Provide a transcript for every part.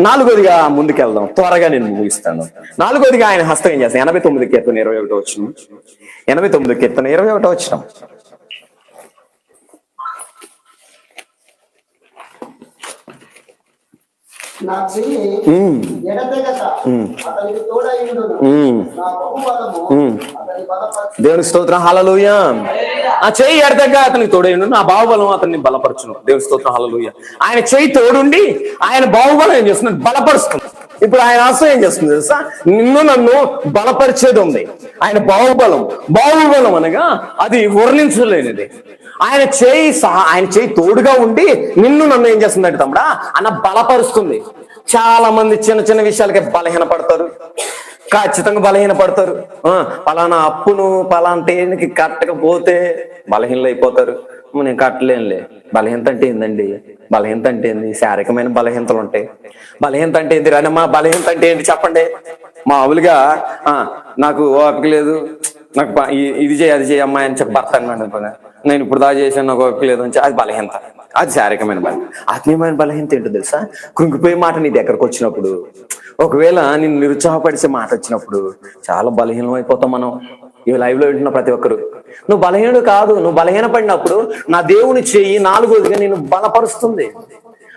నాలుగోదిగా ముందుకెళ్దాం. త్వరగా నేను ముగిస్తాను. నాలుగోదిగా ఆయన హస్తం ఏం చేస్తాను ఎనభై తొమ్మిది కీర్తన ఇరవై ఒకటో వచ్చిన ఎనభై తొమ్మిది కీర్తన ఇరవై ఒకటో వచ్చినాం నా చెయ్యి ఎడతెగక అతనికి తోడైండును నా బహుబలము అతని బలపరచు దేవునికి స్తోత్రం. హలలుయ ఆ చేయి ఎడతగ్గా అతనికి తోడైండు నా బాహుబలం అతన్ని బలపరచును. దేవుని స్తోత్రం. హలలుయ ఆయన చేయి తోడుండి ఆయన బాహుబలం ఏం చేస్తున్నాడు? బలపరుస్తుంది ఇప్పుడు ఆయన ఆశ ఏం చేస్తుంది తెలుసా? నిన్ను నన్ను బలపరిచేది ఉంది. ఆయన బాహుబలం. బాహుబలం అనగా అది వర్ణించలేనిది. ఆయన చేయి సహా ఆయన చేయి తోడుగా ఉండి నిన్ను నన్ను ఏం చేస్తుందంటే తమ్ముడా? అన్న బలపరుస్తుంది. చాలా మంది చిన్న చిన్న విషయాలకి బలహీన పడతారు ఖచ్చితంగా బలహీన పడతారు ఆ, పలానా అప్పును పలాంటి కట్టకపోతే బలహీనలు అయిపోతారు నేను కట్టలేనులే. బలహీనత అంటే ఏందండి? బలహీనత అంటే ఏంది? శారీరకమైన బలహీనతలు ఉంటాయి. బలహీనత అంటే ఏంది? రానమ్మా బలహీనత అంటే ఏంటి చెప్పండి. మామూలుగా ఆ నాకు ఓపిక లేదు. నాకు ఇది చేయి అది చేయి అమ్మాయి అని చెప్పి భర్త అన్నాడు నేను ఇప్పుడు దా చేశాను నాకు ఓపిక లేదు అని అది బలహీనత. అది శారీరకమైన బలం ఆత్మీయమైన బలహీనత ఏంటో తెలుసా? కృంగిపోయే మాట నీ దగ్గరకు వచ్చినప్పుడు ఒకవేళ నిన్ను నిరుత్సాహపడిసే మాట వచ్చినప్పుడు చాలా బలహీనం అయిపోతాం మనం. ఈ లైవ్లో వింటున్న ప్రతి ఒక్కరు. నువ్వు బలహీనుడు కాదు నువ్వు బలహీన పడినప్పుడు నా దేవుని చెయ్యి నాలుగోదిగా నేను బలపరుస్తుంది.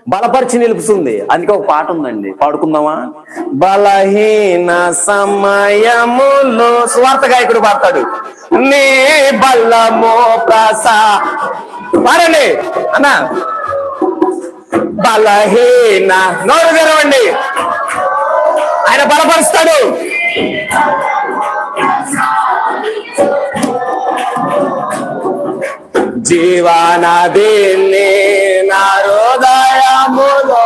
బలపరిచి నిలుపుతుంది. అందుకే ఒక పాట ఉందండి. పాడుకుందామా? బలహీన సమయములో స్వార్థ గాయకుడు పాడతాడు. నీ బలమో ప్రసా పాడండి. అన్నా. బలహీన నోరు తెరవండి. ఆయన బలపరుస్తాడు. జీవనదిని నా హృదయములో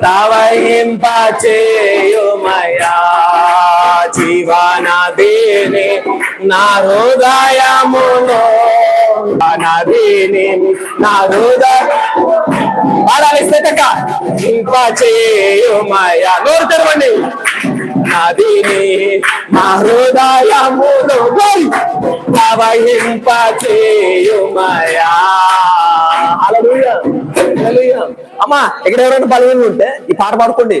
ప్రవహింప చేయుమయా జీవనదిని నా హృదయములో నదిని నా హృదయ పాడాలి స్థితక ఇంప నోరు తెరవండి. నదిని మా హృదయములు ప్రవహింప చేయుమయా హల్లెలూయా. హల్లెలూయా. అమ్మా ఇక్కడ ఎవరైనా బలహీన ఉంటే ఈ పాట పాడుకోండి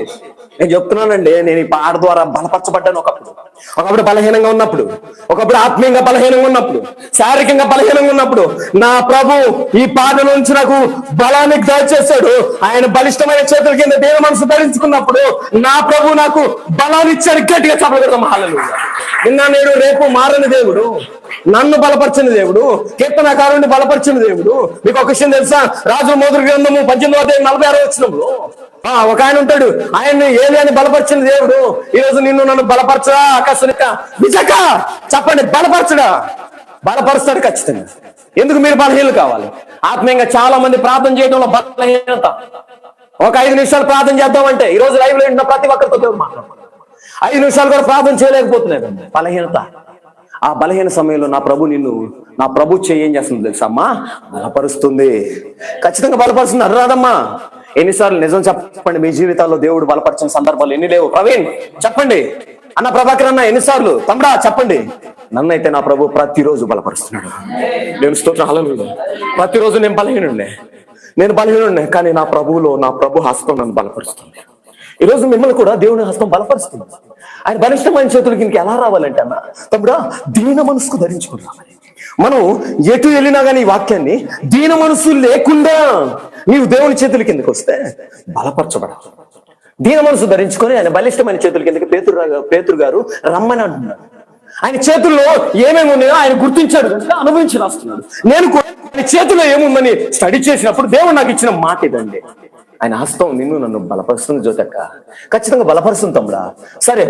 నేను చెప్తున్నానండి నేను ఈ పాట ద్వారా బలపరచబడ్డాను ఒకప్పుడు. ఒకప్పుడు బలహీనంగా ఉన్నప్పుడు ఒకప్పుడు ఆత్మీయంగా బలహీనంగా ఉన్నప్పుడు శారీరకంగా బలహీనంగా ఉన్నప్పుడు నా ప్రభు ఈ పాట నుంచి నాకు బలాన్ని దయచేశాడు. ఆయన బలిష్టమైన చేతుల కింద దేవ మనసు ధరించుకున్నప్పుడు నా ప్రభు నాకు బలాన్ని ఇచ్చాడు గట్టిగా చెప్పగలరు మహాలను నిన్న నేడు రేపు మారని దేవుడు నన్ను బలపరిచిన దేవుడు కీర్తనకారుని బలపరిచిన దేవుడు. మీకు ఒక విషయం తెలుసా? రాజు మోదురు గ్రంథము పద్దెనిమిది అధ్యాయం నలభై ఆరో వచ్చినప్పుడు ఒక ఆయన ఉంటాడు. ఆయన్ని ఏలి అని బలపరిచిన దేవుడు. ఈ రోజు నిన్ను నన్ను బలపరచడా ఆకాశనిక? నిజక చెప్పండి బలపరచడా? బలపరుస్తాడు ఖచ్చితంగా. ఎందుకు మీరు బలహీనలు కావాలి? ఆత్మీయంగా చాలా మంది ప్రార్థన చేయడంలో బలహీనత. ఒక ఐదు నిమిషాలు ప్రార్థన చేద్దామంటే ఈ రోజు లైవ్లో ఉన్న ప్రతి ఒక్కరితో దేవుడు మాట్లాడుతున్నాడు. ఐదు నిమిషాలు కూడా ప్రార్థన చేయలేకపోతున్నాడు. బలహీనత. ఆ బలహీన సమయంలో నా ప్రభు నిన్ను నా ప్రభు చేయం ఏం చేస్తుంది తెలుసా అమ్మా? బలపరుస్తుంది. ఖచ్చితంగా బలపరుస్తుంది. అర్రాదమ్మా ఎన్నిసార్లు నిజం చెప్పండి మీ జీవితాల్లో దేవుడు బలపరిచిన సందర్భాలు ఎన్ని లేవు? ప్రవీణ్ చెప్పండి. అన్న ప్రభాకర్ అన్న ఎన్నిసార్లు? తమ్ముడా చెప్పండి. నన్నైతే నా ప్రభు ప్రతిరోజు బలపరుస్తున్నాడు. నేను స్తోత్రం హల్లెలూయా. ప్రతిరోజు నేను బలహీనుండే నేను బలహీనుండే కానీ నా ప్రభువులో నా ప్రభు హస్తం నన్ను బలపరుస్తుంది. ఈ రోజు మిమ్మల్ని కూడా దేవుని హస్తం బలపరుస్తుంది. ఆయన బలిష్టమైన చేతులకి ఇంక ఎలా రావాలంటే అన్న? తమ్ముడా దీన మనసుకు ధరించుకుని రావాలి మనం ఎటు వెళ్ళినా కానీ ఈ వాక్యాన్ని దీన మనసు లేకుండా నీవు దేవుని చేతుల కిందకి వస్తే బలపరచబడాలి. దీన మనసు ధరించుకొని ఆయన బలిష్టమైన చేతుల కిందకి పేతురు పేతురు గారు రమ్మని అంటున్నాడు ఆయన చేతుల్లో ఏమేమి ఉన్నాయో ఆయన గుర్తించాడు అనుభవించి రాస్తున్నాడు. నేను ఆయన చేతిలో ఏముందని స్టడీ చేసినప్పుడు దేవుడు నాకు ఇచ్చిన మాట ఇదండి. ఆయన హస్తం నిన్ను నన్ను బలపరుస్తుంది జ్యోతక్క ఖచ్చితంగా బలపరుస్తుంది తమ్ముడా. సరే